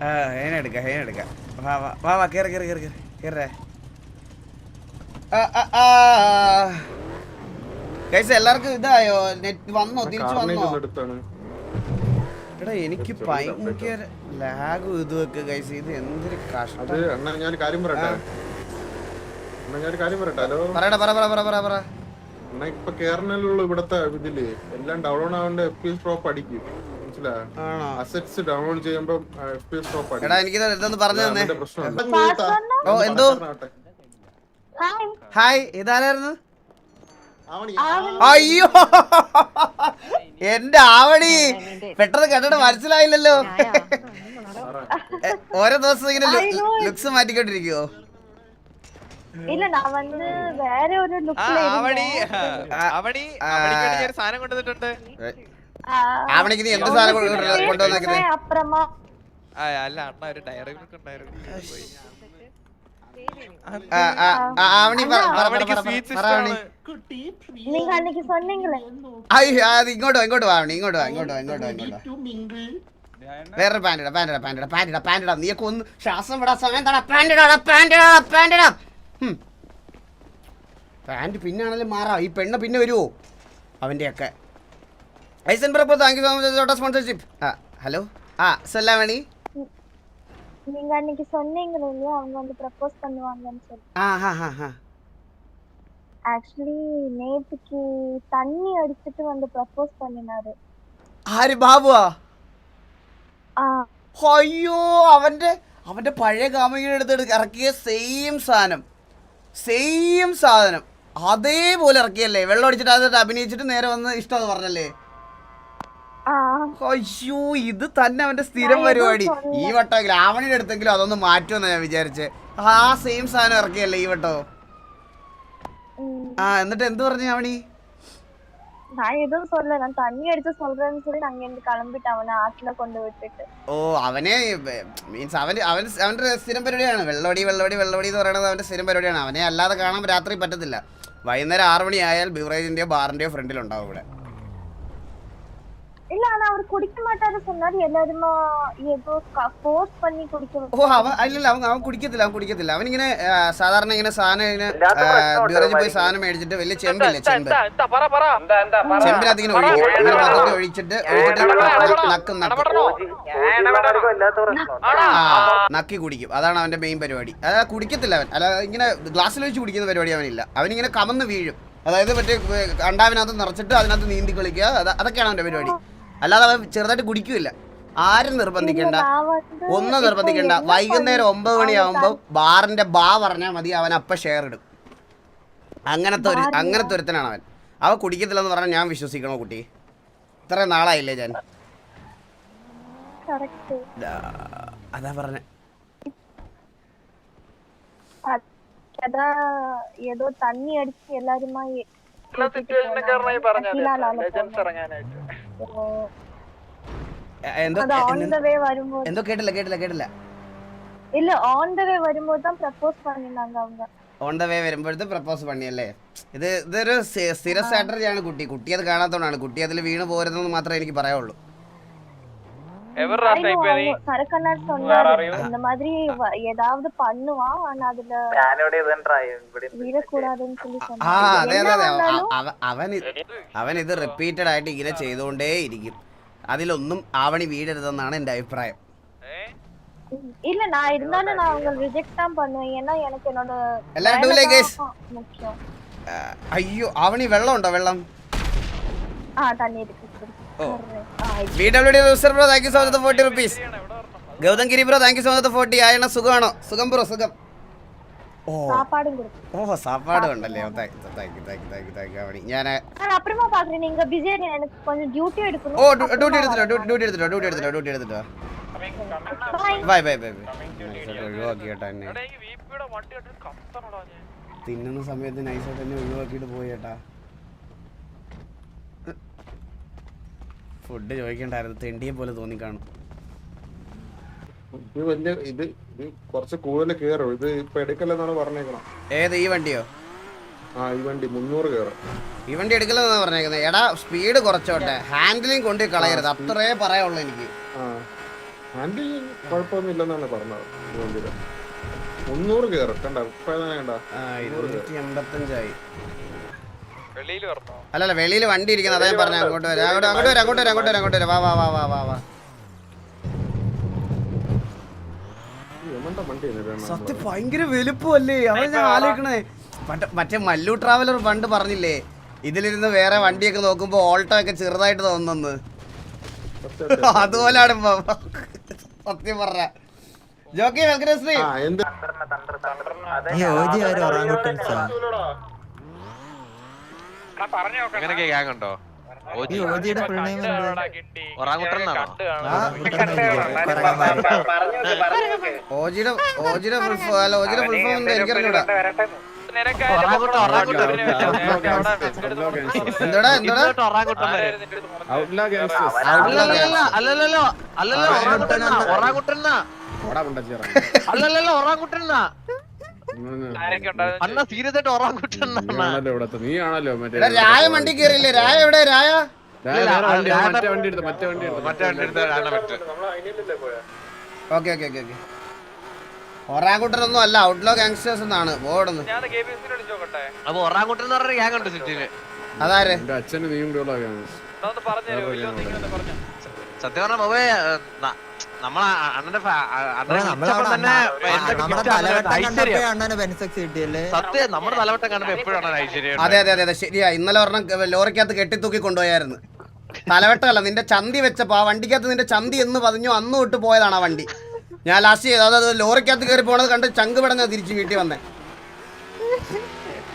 ഹേനെടുക്ക വാ വാ ഗൈസ് എല്ലാവർക്കും ഇതായോ? നെറ്റ് വന്നോ? തിരിച്ചു വന്നോ? എടാ എനിക്ക് ഭയങ്കര ലാഗ് ഇത് വെക്ക് ഗൈസ് ഇത് എന്തൊരു കഷ്ടം. ഞാൻ കാര്യം പറയട്ടെ? ഞാൻ കാര്യം പറയട്ടെ? ഹലോ? പറയടാ പറ പറ പറ പറ പറ. ഇപ്പൊ ഇവിടത്തെ ഇതിൽ. എല്ലാം ഡൗൺലോഡ് ആവേണ്ട എഫ് പി എസ് ഡ്രോപ്പ് അടിക്കും. അസറ്റ്സ് എടാ എനിക്ക് എന്തോ? ഹായ് ഇതാരായിരുന്നു? അയ്യോ. എന്റെ ആവണി. പെട്ടെന്ന് കണ്ടിട്ട് മനസ്സിലായില്ലല്ലോ. ഓരോ ദിവസം ഇങ്ങനെ ലുക്സ് മാറ്റിക്കൊണ്ടിരിക്കുവോ? ഇല്ല ആവണിക്ക് നീ എന്ത് അല്ല ഒരു ഇങ്ങോട്ട് വാ ഇങ്ങോട്ട് വാ ഇങ്ങോട്ട് വാ ഇങ്ങോട്ട് വാ വേറെ പാന്റിടാ പാന്റിടാ പാന്റിടാ പാന്റിടാ പാന്റിടാ നീയൊക്കെ ഒന്ന് ശ്വാസം വിടാൻ സമയം തടാ പാന്റിടാ പാന്റിടാ പാന്റിടാ പാന്റ് പിന്നാണെങ്കിലും മാറാം. ഈ പെണ്ണ് പിന്നെ വരുമോ അവന്റെയൊക്കെ. ഐസൻ Prabhu thank you so much sponsorship ആ ഹലോ ആ സല്ലാമണി நீங்க அன்னைக்கு சொன்னீங்களே இல்லையா அவங்க வந்து ப்ரப்போஸ் பண்ணுவாங்கன்னு சொல்லி ആ ഹാ ഹാ ഹാ ஆக்சுவலி நேத்துக்கு தண்ணி அடிச்சிட்டு வந்து ப்ரப்போஸ் பண்ணினாரு ആര് ബാബുവാ ஆ അയ്യോ അവന്റെ അവന്റെ പഴയ കാമുകിയുടെ അടുത്ത് ഇറക്കിയ സെയിം സാധനം സെയിം സാധനം അതേപോലെ ഇറക്കിയല്ലേ വെള്ളം അടിച്ചിട്ട് അതിട്ട് അഭിനയിച്ചിട്ട് നേരെ വന്ന് ഇഷ്ടം പറഞ്ഞല്ലേ ஆ അയ്യോ ഇത് തന്നെ അവന്റെ സ്ഥിരം പരിപാടി. ഈ വട്ടം ഗ്രാമണിന്റെ അടുത്തെങ്കിലും അതൊന്ന് മാറ്റുമെന്ന് ഞാൻ വിചാരിച്ച്. ആ സെയിം സാധനം ഇറക്കിയല്ലേ ഈ വട്ടോ? ആ എന്നിട്ട് എന്ത് പറഞ്ഞു ലാവണി? ഓ അവനെ മീൻസ് അവന് അവൻ അവന്റെ സ്ഥിരം പരിപാടിയാണ്. വെള്ളോടി വെള്ളോടി വെള്ളോടി എന്ന് പറയുന്നത് അവന്റെ സ്ഥിരം പരിപാടിയാണ്. അവനെ അല്ലാതെ കാണാൻ രാത്രി പറ്റത്തില്ല. വൈകുന്നേരം ആറ് മണിയായാൽ ആയാൽ ബിവറേജിന്റെയോ ബാറിന്റെയോ ഫ്രണ്ടിലുണ്ടാവും ഇവിടെ. இல்ல ஆனா அவர் குடிக்க மாட்டாரு சொன்னாரு எல்லாருமா ஏதோ ஃபோர்ஸ் பண்ணி குடிக்க ഓ അവൻ അല്ലല്ല അവൻ അവൻ കുടിക്കത്തില്ല അവൻ കുടിക്കത്തില്ല അവനിങ്ങനെ ആ, സാധാരണ ഇങ്ങനെ സാധനം ഇങ്ങനെ ബിവറേജിൽ പോയി സാധനം മേടിച്ചിട്ട് വലിയ ചെമ്പില്ലേ ചെമ്പ് ചെമ്പിനകത്ത് ഇങ്ങനെ ഒഴിക്കും ഇങ്ങനെ മൊത്തത്തിൽ ഒഴിച്ചിട്ട് ഒഴിച്ചിട്ട് നക്കും നക്കും ആ നക്കി കുടിക്കും അതാണ് അവന്റെ മെയിൻ പരിപാടി അതാ കുടിക്കത്തില്ല അവൻ അല്ല ഇങ്ങനെ ഗ്ലാസ്സിൽ ഒഴിച്ച് കുടിക്കുന്ന പരിപാടി അവനില്ല അവനിങ്ങനെ കമന്ന് വീഴും അതായത് മറ്റേ ഏ, അണ്ടാവിനകത്ത് നിറച്ചിട്ട് അതിനകത്ത് നീന്തി കളിക്കുക അത് അതൊക്കെയാണ് അവന്റെ പരിപാടി അല്ലാതെ അവൻ ചെറുതായിട്ട് കുടിക്കില്ല. ആരും നിർബന്ധിക്കണ്ട. ഒന്നും നിർബന്ധിക്കണ്ട. വൈകുന്നേരം ഒമ്പത് മണിയാവുമ്പോൾ ബാറിന്റെ ബാ പറഞ്ഞാൽ മതി അവൻ അപ്പ ഷെയർ ഇടും. അങ്ങനത്തെ ഒരു അങ്ങനത്തെ ഒരുത്തനാണ് അവൻ. അവ കുടിക്കത്തില്ലെന്ന് പറഞ്ഞാൽ ഞാൻ വിശ്വസിക്കണോ കുട്ടി? ഇത്ര നാളായില്ലേ ഞാൻ അതാ പറഞ്ഞ. ഏതോ തണ്ണി അടിച്ച് എല്ലാരുമായി எல்லாருமா ஏ- கூட்டிட்டு போனாங்க. கீழாலால போனாங்க. ஓ, എന്തോ அது on എന്തോ- the way வரும்போது എന്തോ കേട്ടില്ല കേട്ടില്ല കേട്ടില്ല இல்ல on the way வரும்போது தான் ப்ரப்போஸ் பண்ணினாங்க அவங்க ഓൺ ദ വേ വരുമ്പോഴത്തെ പ്രപ്പോസ് പണിയല്ലേ ഇത് ഇതൊരു സ്ഥി- സ്ഥിര സ്ട്രാറ്റജിയാണ് കുട്ടി കുട്ടി അത് കാണാത്തോണ്ടാണ് കുട്ടി അതിൽ വീണ് പോരുന്നെന്ന് മാത്രമേ എനിക്ക് പറയാവുള്ളൂ சரக்கண்ணார் சொன்னாரு இந்த மாதிரி வ- ஏதாவது பண்ணுவான் ஆனா அதுல விடக்கூடாதுன்னு சொல்லி ആ சொன்னாரு അതെ என்ன അതെ അതെ வந்தாலும் അവ- അവൻ ഇത് അവൻ ഇത് റിപ്പീറ്റഡ് ആയിട്ട് ഇങ്ങനെ ചെയ്തുകൊണ്ടേ ഇരിക്കും അതിലൊന്നും ആവണി വീഴരുതെന്നാണ് എൻ്റെ അഭിപ്രായം இல்ல நான் இருந்தாலும் நான் அவங்க ரிஜெக்ட் தான் பண்ணுவேன் ஏன்னா எனக்கு என்னோட എല്ലാവരും வேலை do like guys. தான் முக்கியம் ആ, അയ്യോ ആവണി വെള്ളം ഉണ്ടോ വെള്ളം ஆ தண்ணி இருக்கு இருக்கு. ஆ, இது. B W D റൂസർ bro thank you so much forty rupees Gautam Giri bro thank you so much forty ആയണ സുഖമാണോ? സുഖം ബ്രോ സുഖം. ഓ. ഓ ഉണ്ടല്ലേ? ഞാൻ ഓ ഡ്യൂട്ടി എടുത്തിട്ടോ duty എടുത്തിട്ടോ duty duty bye bye bye ഒഴിവാക്കിയേട്ടാ തിന്നുന്ന സമയത്ത് നൈസായിട്ട് തന്നെ ഒഴിവാക്കിയിട്ട് പോയേട്ടാ ഫുഡ് ചോദിക്കണ്ടായിരുന്നു. തെണ്ടിയെ പോലെ തോന്നി കാണും. ഇത് ഇത് കുറച്ച് കൂടുതൽ കേറും ഇത് ഇപ്പൊ എടുക്കല്ലെന്നാണ് പറഞ്ഞേക്കണം. ഏത് ഈ വണ്ടിയോ? ആ ഈ വണ്ടി മുന്നൂറ് കേറും. ഈ വണ്ടി എടുക്കലെന്നാണ് പറഞ്ഞേക്കുന്നത് എടാ സ്പീഡ് കുറച്ചോട്ടെ. ഹാൻഡിലിംഗ് കൊണ്ട് കളയരുത്. അത്രേ പറയാവുള്ളൂ എനിക്ക്. ആ ആന്റി കുഴപ്പമൊന്നും ഇല്ലെന്നാണ് പറഞ്ഞത് മുന്നൂറ് കണ്ട? ഇപ്പൊ ഇരുന്നൂറ്റി എൺപത്തഞ്ചായി. അല്ലല്ല വെളിയിൽ വണ്ടി ഇരിക്കുന്നത്. അതാ ഞാൻ പറഞ്ഞു അങ്ങോട്ട് വരാം. അങ്ങോട്ട് അങ്ങോട്ട് വരാം അങ്ങോട്ട് വരാം അങ്ങോട്ട് വരാം അങ്ങോട്ട് വരാം. വാ വാ വാ വാ വാ വാ. എമണ്ട വണ്ടി സത്യം ഭയങ്കര വലുപ്പമല്ലേ? അവൻ ഞാൻ ആലോചിക്കണേ. മറ്റേ- മല്ലു ട്രാവലർ പണ്ട് പറഞ്ഞില്ലേ ഇതിലിരുന്ന് വേറെ വണ്ടിയൊക്കെ നോക്കുമ്പോ ഓൾട്ടോ ഒക്കെ ചെറുതായിട്ട് തോന്നുന്നു. അതുപോലാണ്. സത്യം പറഞ്ഞ. ജോക്കി വെൽക്കരശ്രീ ആ എന്ത് ഈ ഓജി ഒരു ഒറാങ്കുട്ടൻസാ അങ്ങനെയൊക്കെ ഗ്യാങ് ഉണ്ടോ? ഈ ഓജിയുടെ ഫുൾ ഓജിയുടെ ഫോ- അല്ല ഓജിയുടെ ഫുൾ ഫോം എന്താ എനിക്കറിഞ്ഞൂടാ. എന്തോടാ എന്തോടാ? ഔട്ട്ലാ ഗാങ്സ്റ്റേഴ്സ് ഔട്ട്ലാ അല്ലല്ലോ അല്ലല്ലോ അല്ലല്ലോ ഒറാങ്കുട്ടനാ അണ്ണ സീരിയസ് ആയിട്ട് ഇവിടത്തെ നീ ആണല്ലോ മറ്റേ രായ വണ്ടി കയറിയില്ലേ രായ എവിടെ? രായ? ദാ, വേറെ വണ്ടി, ആ, മറ്റേ വണ്ടി എടുത്ത് മറ്റേ വണ്ടി എടുത്ത് മറ്റേ വണ്ടി എടുത്ത് പറ്റും. Okay okay okay okay. ഒറാങ്കുട്ടനൊന്നും അല്ല ഔട്ട്ലോ ഗാങ്സ്റ്റേഴ്സ് എന്നാണ്. ബോർഡൊന്ന് അപ്പൊ ഒറാങ്കുട്ടൻ എന്ന് പറഞ്ഞ ഗ്യാങ് ഉണ്ട് സിറ്റിയിൽ. അതാര്? എന്റെ അച്ഛന് നീയും കൂടെ ഉള്ള gang. ഒന്ന് പറഞ്ഞു പറഞ്ഞു സത്യം പറഞ്ഞ അതെ അതെ അതെ അതെ ശരിയാ. ഇന്നലെ ഒരെണ്ണം ലോറിക്കകത്ത് കെട്ടിത്തൂക്കി കൊണ്ടുപോയായിരുന്നു. തലവെട്ടല്ല നിന്റെ ചന്തി വെച്ചപ്പോ ആ വണ്ടിക്കകത്ത് നിന്റെ ചന്തി എന്ന് പതിഞ്ഞു അന്ന് തൊട്ട് പോയതാണ് ആ വണ്ടി. ഞാൻ ലാസ്റ്റ് ചെയ്തു അതായത് ലോറിക്കകത്ത് കയറി പോണത് കണ്ട് ചങ്ക് പടഞ്ഞ തിരിച്ചു വീട്ടിൽ വന്നേ.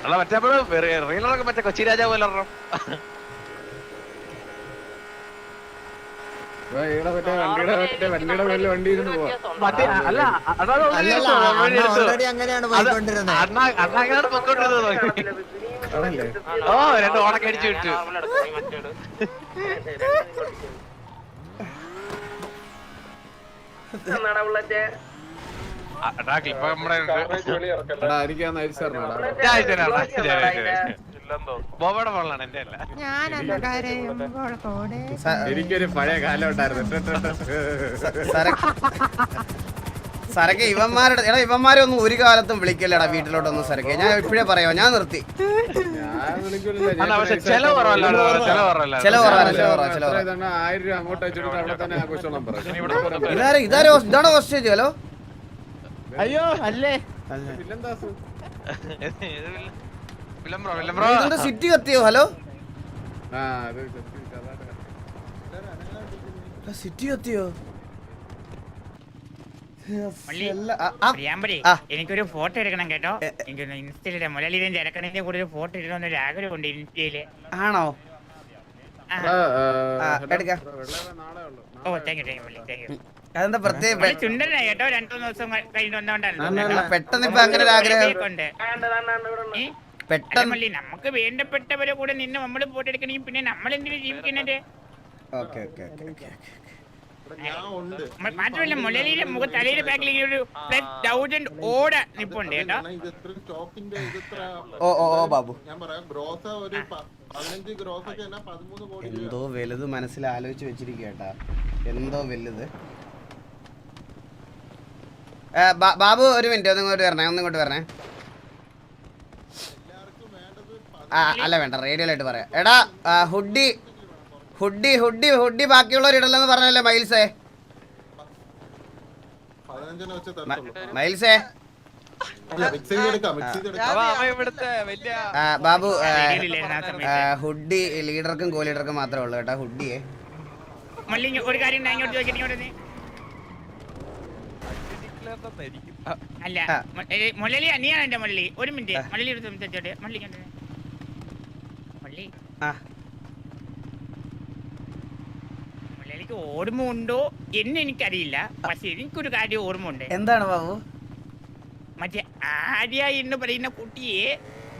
അല്ല മറ്റേ കൊച്ചി രാജാവ് പോലെ ഒരെണ്ണം. ദാ, ഈടെ മറ്റേ വണ്ടിയുടെ മറ്റേ വണ്ടിയുടെ മേലെ വണ്ടി ഇരുന്ന് പോവാ മറ്റേ അല്ല അണ്ണാ അത് already അല്ലല്ല എടുത്തു, already എടുത്തു. ഓൾറെഡി അങ്ങനെയാണ് പൊക്കോണ്ടിരുന്നത് ഓ രണ്ട് ഓണൊക്കെ അടിച്ചു വിട്ടു. അണ്ണാ ക്ലിപ്പ് നമ്മുടെ എനിക്കൊരു പഴയ കാലം ഉണ്ടായിരുന്നു. സര- സരക്ക്. ഇവന്മാരുടെ എടാ ഇവന്മാരെ ഒന്നും ഒരു കാലത്തും വിളിക്കല്ലടാ വീട്ടിലോട്ടൊന്നും സരക്ക്. ഞാൻ ഇപ്പോഴേ പറയാം ഞാൻ നിർത്തി. ഇതാണ് ഹോസ്റ്റേജ് ഹലോ? അയ്യോ അല്ലേ? സിറ്റി കത്തിയോ? ഹലോ? സിറ്റി കത്തിയോ? എനിക്കൊരു ഫോട്ടോ എടുക്കണം കേട്ടോ. എനിക്കൊന്ന് ഇൻസ്റ്റയിലെ മുലലിന്റെ ജരക്കണിന്റെ കൂടെ ഒരു ഫോട്ടോ ഇടണമെന്ന് ഒരു ആഗ്രഹമുണ്ട് ഇൻസ്റ്റയിൽ. ആണോ. ഓ താങ്ക് യു താങ്ക് യു മള്ളി താങ്ക് യു അതെന്താ പ്രത്യേക ചുണ്ടനായി കേട്ടോ? രണ്ടു മൂന്ന് ദിവസം കഴി- കഴിഞ്ഞ് വന്നോണ്ടാണ് പെട്ടെന്ന് ഇപ്പൊ അങ്ങനെ ഒരു ആഗ്രഹം. പെട്ടെന്ന് നമുക്ക് വേണ്ടപ്പെട്ടവരെ കൂടെ നിന്ന് നമ്മൾ ഫോട്ടോ എടുക്കണമെങ്കിൽ പിന്നെ നമ്മൾ എന്തിനു ജീവിക്കുന്നത്? ഓക്കെ ഓക്കെ ഓക്കെ ഓക്കെ ഞാൻ ഉണ്ട്. മ- മാത്രമല്ല മുരളിയുടെ മുഖ തലയുടെ ബാക്കിൽ ഒരു പ്ലസ് തൗസൻഡ് ഓട നിപ്പുണ്ട് കേട്ടോ. ഓ ഓ ബാബു. എന്തോ വലുത് മനസ്സിൽ ആലോചിച്ച് വെച്ചിരിക്കട്ടാ എന്തോ വലുത്. ബാബു ഒരു മിനിറ്റ് ഒന്നിങ്ങോട്ട് വരണേ ഒന്നിങ്ങോട്ട് വരണേ. ആ അല്ല വേണ്ട റേഡിയോയിലായിട്ട് പറയാം. എടാ ഹുഡി ഹുഡി ഹുഡി ഹുഡി ബാക്കിയുള്ളവർ ഇടലെന്ന് പറഞ്ഞല്ലേ മൈൽസേ? മൈൽസേ? മിക്സ് ചെയ്തെടുക്കാം മിക്സ് ചെയ്തെടുക്കാം അവ ഇവിടുത്തെ വലിയ ബാബു ഹുഡി ലീഡർക്കും കോ ലീഡർക്കും മാത്രമേ ഉള്ളൂ കേട്ടോ ഹുഡിയെ മള്ളി ഒരു കാര്യം. അല്ല മുരളി നീയാണ് എന്റെ മുരളി. ഒരു മിനിറ്റ് മുരളി എടുത്ത് സംസാരിച്ചോട്ടെ മുരളി മുരളിക്ക് ഓർമ്മ ഉണ്ടോ എന്ന് എനിക്കറിയില്ല. പക്ഷെ എനിക്കൊരു കാര്യം ഓർമ്മ ഉണ്ട്. എന്താണ് ബാബു? മറ്റേ ആര്യ എന്ന് പറയുന്ന കുട്ടിയെ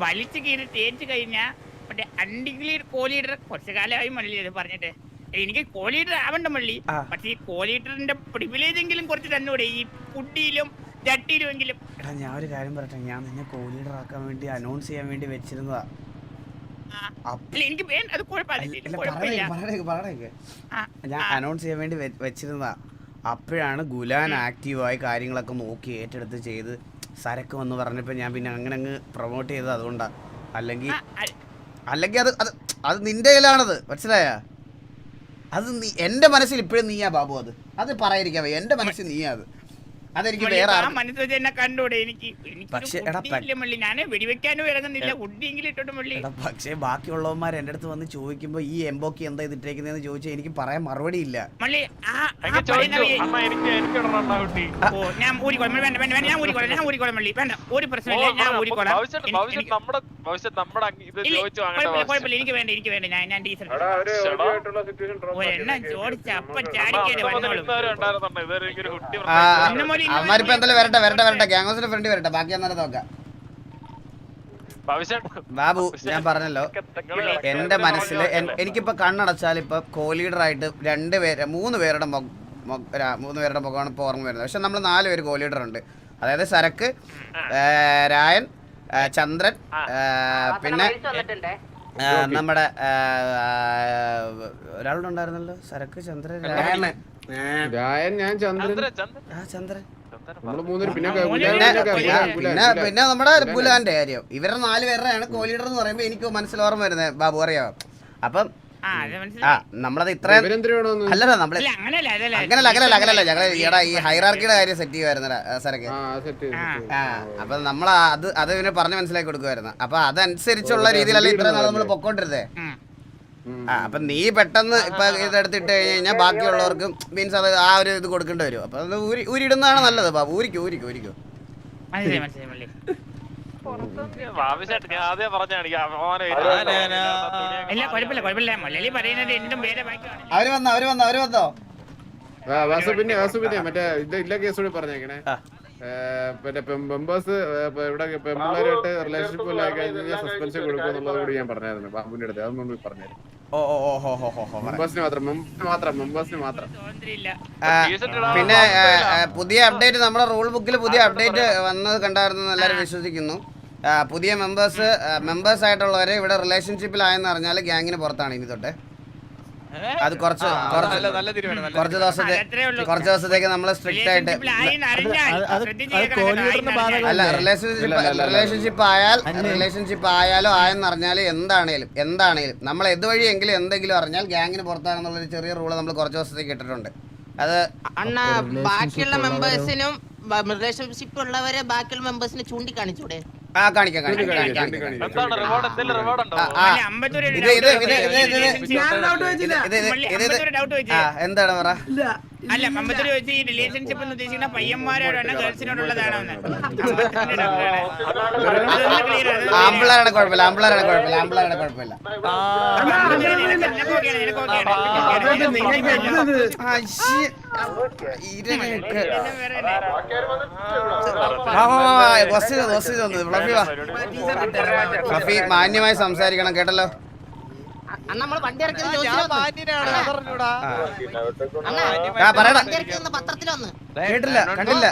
വലിച്ചു കീറി തേച്ച് കഴിഞ്ഞാ മറ്റേ അണ്ടിഗ്ലീർ കോലീഡർ കുറച്ചു കാലമായി മള്ളി അത് പറഞ്ഞിട്ട്. എനിക്ക് കോലീഡർ ആവണ്ട മള്ളി. പക്ഷെ ഈ കോലീഡറിന്റെ പ്രിവിലേജ് എങ്കിലും കുറച്ച് തന്നൂടെ ഈ കുട്ടിയിലും ചട്ടിയിലും എങ്കിലും ഞാൻ ഒരു കാര്യം പറയട്ടെ. ഞാൻ നിന്നെ കോലീഡർ ആക്കാൻ വേണ്ടി അനൗൺസ് ചെയ്യാൻ വേണ്ടി വെച്ചിരുന്നതാ. എനിക്ക് അത് കുഴപ്പമില്ല ഞാൻ അനൗൺസ് ചെയ്യാൻ വേണ്ടി വെച്ചിരുന്നതാ. അപ്പോഴാണ് ഗുലാൻ ആക്റ്റീവായി കാര്യങ്ങളൊക്കെ നോക്കി ഏറ്റെടുത്ത് ചെയ്ത് സരക്ക് വന്ന് പറഞ്ഞപ്പോൾ ഞാൻ പിന്നെ അങ്ങനെ അങ്ങ് പ്രൊമോട്ട് ചെയ്തത് അതുകൊണ്ടാ. അല്ലെങ്കിൽ അല്ലെങ്കിൽ അത് അത് അത് നിന്റെ കയ്യിലാണത് മനസ്സിലായ? അത് നീ എന്റെ മനസ്സിൽ ഇപ്പോഴും നീയാ ബാബു അത്. അത് പറയാതിരിക്കാൻ എന്റെ എന്റെ മനസ്സിൽ നീയാ അത്. അതെനിക്ക് വേറെ ആ മനസ്സ് വെച്ച് കണ്ടൂടെ എനിക്ക് പക്ഷേ, എടാ, മള്ളി. ഞാൻ വെടിവെക്കാനും ഇറങ്ങുന്നില്ല. കുട്ടിയെങ്കിലും ഇട്ടോട്ട് മള്ളി. പക്ഷേ ബാക്കിയുള്ളവന്മാർ എന്റെ അടുത്ത് വന്ന് ചോദിക്കുമ്പോ ഈ എംബോക്കി എന്താ ഇതിട്ടേക്കുന്നതെന്ന് ചോദിച്ചാൽ എനിക്ക് പറയാൻ മറുപടി ഇല്ല. മള്ളി ഞാൻ ഊരിക്കോളാം. വേണ്ട വേണ്ട വേണ്ട ഞാൻ ഊരിക്കോളാം. ഞാൻ ഊരിക്കോളാം മള്ളി. വേണ്ട ഒരു പ്രശ്നമില്ല ഞാൻ ഊരിക്കോളാം. ഭവിഷ്യത്ത് എനിക്ക്- കുഴപ്പമില്ല വേണ്ട എനിക്ക് വേണ്ട. ഞാൻ ഞാൻ ഡീസൽ ചോദിച്ച അപ്പ വന്നോളും. കുട്ടി അവന്മാരിപ്പോ എന്തായാലും വരട്ടെ വരട്ടെ വരട്ടെ. ഗ്യാങ്സിന്റെ ഫ്രണ്ട് വരട്ടെ. ബാക്കി അന്നേരം നോക്കാം. ബാബു ഞാൻ പറഞ്ഞല്ലോ എന്റെ മനസ്സിൽ എനിക്കിപ്പോ കണ്ണടച്ചാൽ ഇപ്പൊ കോ ലീഡറായിട്ട് രണ്ട് പേര് മൂന്ന് പേരുടെ മൂന്ന് പേരുടെ മുഖമാണ് ഇപ്പോൾ ഓർമ്മ വരുന്നത്. പക്ഷെ നമ്മൾ നാല് പേര് കോ ലീഡർ ഉണ്ട്. അതായത് സരക്ക് രായൻ ചന്ദ്രൻ പിന്നെ നമ്മുടെ ഒരാളുണ്ടായിരുന്നല്ലോ ഒരാളുടെ ഉണ്ടായിരുന്നല്ലോ സരക്ക് ചന്ദ്രൻ രായൻ. ഞാൻ ചന്ദ്രൻ. ചന്ദ്രൻ ആ പിന്നെ പിന്നെ- പിന്നെ പിന്നെ പിന്നെ. പിന്നെ നമ്മുടെ ബുലാന്റെ കാര്യം. ഇവരുടെ നാല് പേരുടെയാണ് കോ ലീഡർ എന്ന് പറയുമ്പോ എനിക്ക് മനസ്സിൽ ഓർമ്മ വരുന്നത് ബാബു അറിയാം അപ്പം ആ നമ്മളത് ഇത്രയും അല്ലല്ല നമ്മൾ അല്ല അങ്ങനല്ല അങ്ങനല്ല അങ്ങനല്ല അങ്ങനല്ല. ഞങ്ങൾ ഈടാ ഈ ഹൈറാർക്കിയുടെ കാര്യം സെറ്റ് ചെയ്യുമായിരുന്നടാ സാറൊക്കെ. ആ, അപ്പൊ നമ്മൾ അത് അത് ഇവനെ പറഞ്ഞ് മനസ്സിലാക്കി കൊടുക്കുമായിരുന്നു അപ്പൊ അതനുസരിച്ചുള്ള രീതിയിലല്ല ഇത്രയും നാൾ നമ്മൾ പൊക്കോണ്ടിരുന്നേ. ആ അപ്പൊ നീ പെട്ടെന്ന് ഇപ്പൊ ഇതെടുത്തിട്ട് കഴിഞ്ഞ് കഴിഞ്ഞാൽ ബാക്കിയുള്ളവർക്കും മീൻസ് അത് ആ ഒരു ഇത് കൊടുക്കേണ്ടി വരും. അപ്പൊ അത് ഊരി ഊരിടുന്നതാണ് നല്ലത് ബാബു. ഊരിക്കോ ഊരിക്കോ ഊരിക്കോ. മനസ്സിലായി മനസ്സിലായി ഇല്ല കുഴപ്പമില്ല കുഴപ്പമില്ല. പറയുന്നത് എന്തും അവർ വന്നോ അവർ വന്നോ അവർ വന്നോ? വാസു പിന്നെ വാസു പിന്നെ മറ്റേ ഇത് ഇല്ല കേസ് കൂടി പറഞ്ഞേക്കണേ. മറ്റേ മെമ്പേഴ്സ് ഇവിടെ പെമ്പിള്ളേരായിട്ട് റിലേഷൻഷിപ്പ് ആയി കഴിഞ്ഞാൽ സസ്പെൻഷൻ കൊടുക്കും എന്നുള്ളത് കൂടി ഞാൻ പറഞ്ഞായിരുന്നു. ബാബുവിന്റെ അടുത്ത്. അതൊന്നും കൂടി പറഞ്ഞായിരുന്നു. പിന്നെ പുതിയ അപ്ഡേറ്റ് നമ്മുടെ റൂൾ ബുക്കിൽ പുതിയ അപ്ഡേറ്റ് വന്നത് കണ്ടായിരുന്നു എല്ലാവരും വിശ്വസിക്കുന്നു. പുതിയ മെമ്പേഴ്സ് മെമ്പേഴ്സ് ആയിട്ടുള്ളവരെ ഇവിടെ റിലേഷൻഷിപ്പിലായെന്ന് അറിഞ്ഞാൽ ഗ്യാങ്ങിന് പുറത്താണ് ഇനി തൊട്ട്. അത് കുറച്ച് കുറച്ച് നല്ല നല്ല കുറച്ച് ദിവസത്തെ കുറച്ച് ദിവസത്തേക്ക് നമ്മൾ സ്ട്രിക്റ്റ് ആയിട്ട്. അല്ല റിലേഷൻഷിപ്പ് റിലേഷൻഷിപ്പ് ആയാൽ റിലേഷൻഷിപ്പ് ആയാലോ ആയെന്ന് അറിഞ്ഞാൽ എന്താണേലും എന്താണേലും നമ്മൾ എതുവഴിയെങ്കിലും എന്തെങ്കിലും അറിഞ്ഞാൽ ഗ്യാങ്ങിന് പുറത്താണെന്നുള്ളൊരു ചെറിയ റൂൾ നമ്മൾ കുറച്ച് ദിവസത്തേക്ക് ഇട്ടിട്ടുണ്ട്. അത് അണ്ണ ബാക്കിയുള്ള മെമ്പേഴ്സിനും റിലേഷൻഷിപ്പ് ഉള്ളവരെ ബാക്കിയുള്ള മെമ്പേഴ്സിനെ ചൂണ്ടിക്കാണിച്ചൂടെ? ആ കാണിക്കാം എന്താണ് റിവാർഡ് എന്തെങ്കിലും റിവാർഡ് ഉണ്ടോ എന്താണ് പറ അല്ല അമ്പത്തൊരു വെച്ച് ഈ റിലേഷൻഷിപ്പ് എന്ന് ഉദ്ദേശിക്കുന്ന പയ്യന്മാരോടാണ് ഗേൾസിനോടുള്ളതാണോ ആമ്പിളാരുടെ കുഴപ്പമില്ല കുഴപ്പമില്ല കുഴപ്പമില്ല ബസ് ബസ് ഒന്ന്. ഫ്ലഫി വാ. മാന്യമായി സംസാരിക്കണം കേട്ടല്ലോ? വണ്ടി ഇറക്കിയത്. വണ്ടി പത്രത്തിലൊന്ന്. കേട്ടില്ല കണ്ടില്ല.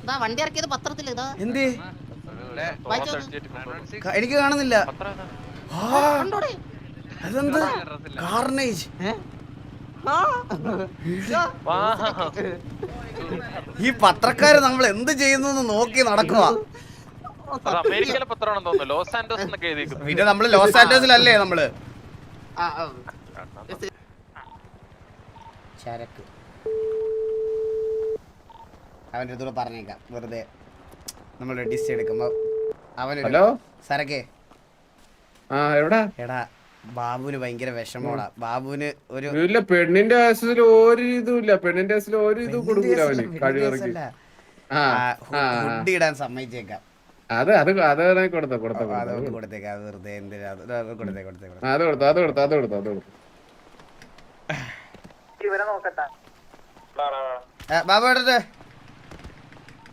ഇതാ വണ്ടി ഇറക്കിയത് പത്രത്തിൽ ഇതാ. എന്ത്? എനിക്ക് കാണുന്നില്ല. അതെന്ത്? കാർണേജ്. ആ. ഈ പത്രക്കാര് നമ്മൾ എന്ത് ചെയ്യുന്നു എന്ന് നോക്കി നടക്കുക അത് അമേരിക്കയിലെ പത്രമാണെന്ന് തോന്നുന്നു. ലോസ് ആൻഡോസ് എന്നൊക്കെ എഴുതിയിരിക്കുന്നു പിന്നെ നമ്മൾ ലോസ് ആന്റോസിലല്ലേ നമ്മൾ. ചരക്ക്. അവന്റെ അടുത്തൂടെ പറഞ്ഞേക്കാം. വെറുതെ നമ്മൾ ഡിസ് എടുക്കുമ്പോ അവനൊരു ഹലോ? സരക്കേ ആ എവിടാ? എടാ ബാബുവിന് ഭയങ്കര വിഷമോടാ. ബാബുവിന് ഒരു ഇല്ല പെണ്ണിന്റെ കേസിൽ ഒരു ഇതും പെണ്ണിന്റെ കേസിൽ ഒരു ഇതും കൊടുക്കൂല അവന്. കഴിവിറക്കി. ഹുഡ് ഇടാൻ സമ്മതിച്ചേക്കാം. അത് അത് അത് വേണേ കൊടുത്തോ കൊടുത്തോ അത് കൊടുത്തോ കൊടുത്തേക്കാം അത് വെറുതെ എന്തിനാ? അത് അത് കൊടുത്തേ കൊടുത്തേ കൊടുത്തേ. ആ, അത് കൊടുത്തോ അത് കൊടുത്തോ അത് കൊടുത്തോ അത് കൊടുത്തോ. ആ, ബാബു ഏട്ടന്റെ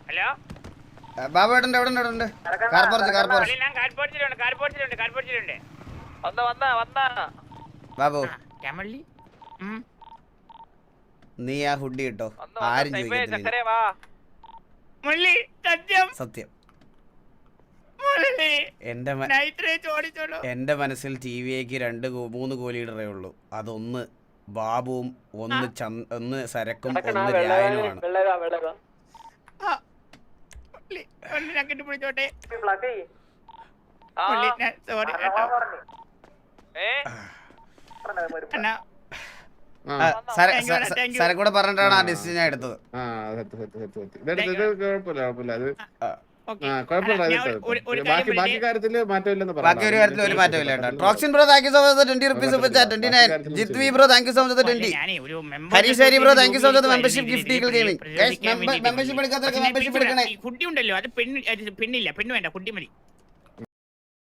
ഹലോ? ബാബു ഏട്ടന്റെ എവിടെ ഉണ്ട് എവിടെ ഉണ്ട്? കാർ കാർ ഞാൻ വന്ന വന്ന വന്ന. ബാബു. നീ ആ ഹുഡി കിട്ടോ ആരും ചോദിക്കത്തില്ല. സത്യം. എന്റെ മനസ്സിൽ ടി വിയേക്ക് രണ്ട് മൂന്ന് കോഹ്ലി ലീഡറേ ഉള്ളൂ. അതൊന്ന് ബാബുവും ഒന്ന് ചന്ത ഒന്ന് സരക്കും ഒന്ന് രായനുമാണ്. സരക്കൂടെ പറഞ്ഞിട്ടാണ് ആ ഡിസിഷൻ ഞാൻ എടുത്തത്. ബാക്കി ഒരു കാര്യത്തിൽ ഒരു മാറ്റമില്ല കേട്ടോ. Troxin bro thank you so much twenty rupees super chat twenty nine ജിത്വി bro thank you so much twenty Harish Hari bro thank you so much membership gift eagle gaming membership എടുക്കാത്തവർക്ക് membership എടുക്കണേ. Hoodie ഉണ്ടല്ലോ അത് പെണ്ണ് അത് പെണ്ണില്ല പെണ്ണ് വേണ്ട കുട്ടി മതി.